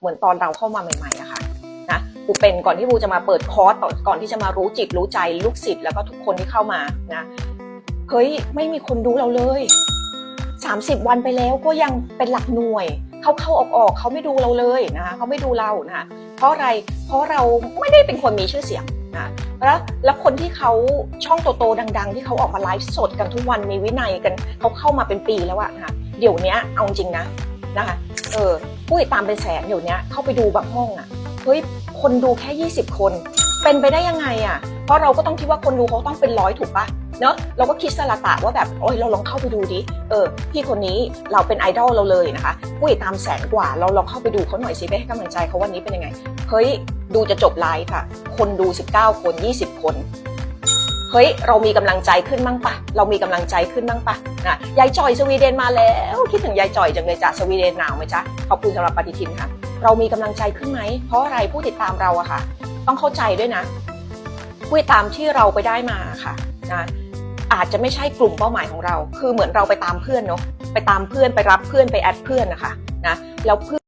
เหมือนตอนเราเข้ามาใหม่ๆอะค่ะนะบูเป็นก่อนที่บูจะมาเปิดคอร์สก่อนที่จะมารู้จิตรู้ใจลูกศิษย์แล้วก็ทุกคนที่เข้ามานะเฮ้ยไม่มีคนดูเราเลย 30 วันไปแล้วก็ยังเป็นหลักหน่วยเขาเข้าออกออกเขาไม่ดูเราเลยนะคะเขาไม่ดูเรานะคะเพราะอะไรเพราะเราไม่ได้เป็นคนมีชื่อเสียงนะแล้วแล้วคนที่เขาช่องโตๆดัง ๆ ที่เขาออกมาไลฟ์สดกันทุกวันมีวินัยกันเขาเข้ามาเป็นปีแล้วอะนะคะเดี๋ยวนี้เอาจริงนะนะคะเออ ผู้ติดตามเป็นแสนเดี๋ยวเนี้ยเข้าไปดูบางห้องอะเฮ้ยคนดูแค่ 20 คน เป็นไปได้ยังไงอะเพราะเราก็ต้องคิดว่าคนดูเขาต้องเป็นร้อยถูกปะเนอะเราก็คิดสละตะว่าแบบโอ้ยเราลองเข้าไปดูดิเออพี่คนนี้เราเป็นไอดอลเราเลยนะคะผู้ติดตามแสนกว่า เราลองเข้าไปดูเขาหน่อยสิไปให้กำลังใจเขาวันนี้เป็นยังไงเฮ้ยดูจะจบไลฟ์ค่ะ คนดู 19 คน 20 คน เฮ้ยเรามีกำลังใจขึ้นมั้งปะเรามีกำลังใจขึ้นมั้งปะนะยายจ่อยสวีเดนมาแล้วคิดถึงยายจ่อยจังเลยจ้ะสวีเดนหนาวไหมจ๊ะขอบคุณสำหรับปฏิทินค่ะ เรามีกำลังใจขึ้นไหมเพราะอะไรผู้ติดตามเราอะค่ะ ต้องเข้าใจด้วยนะผู้ติดตามที่เราไปได้มาค่ะนะอาจจะไม่ใช่กลุ่มเป้าหมายของเรา คือเหมือนเราไปตามเพื่อนเนาะไปตามเพื่อนไปรับเพื่อนไปแอดเพื่อนนะคะนะแล้วเพื่อน